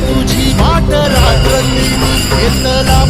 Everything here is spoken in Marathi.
तुझी वाट रात्र घेतला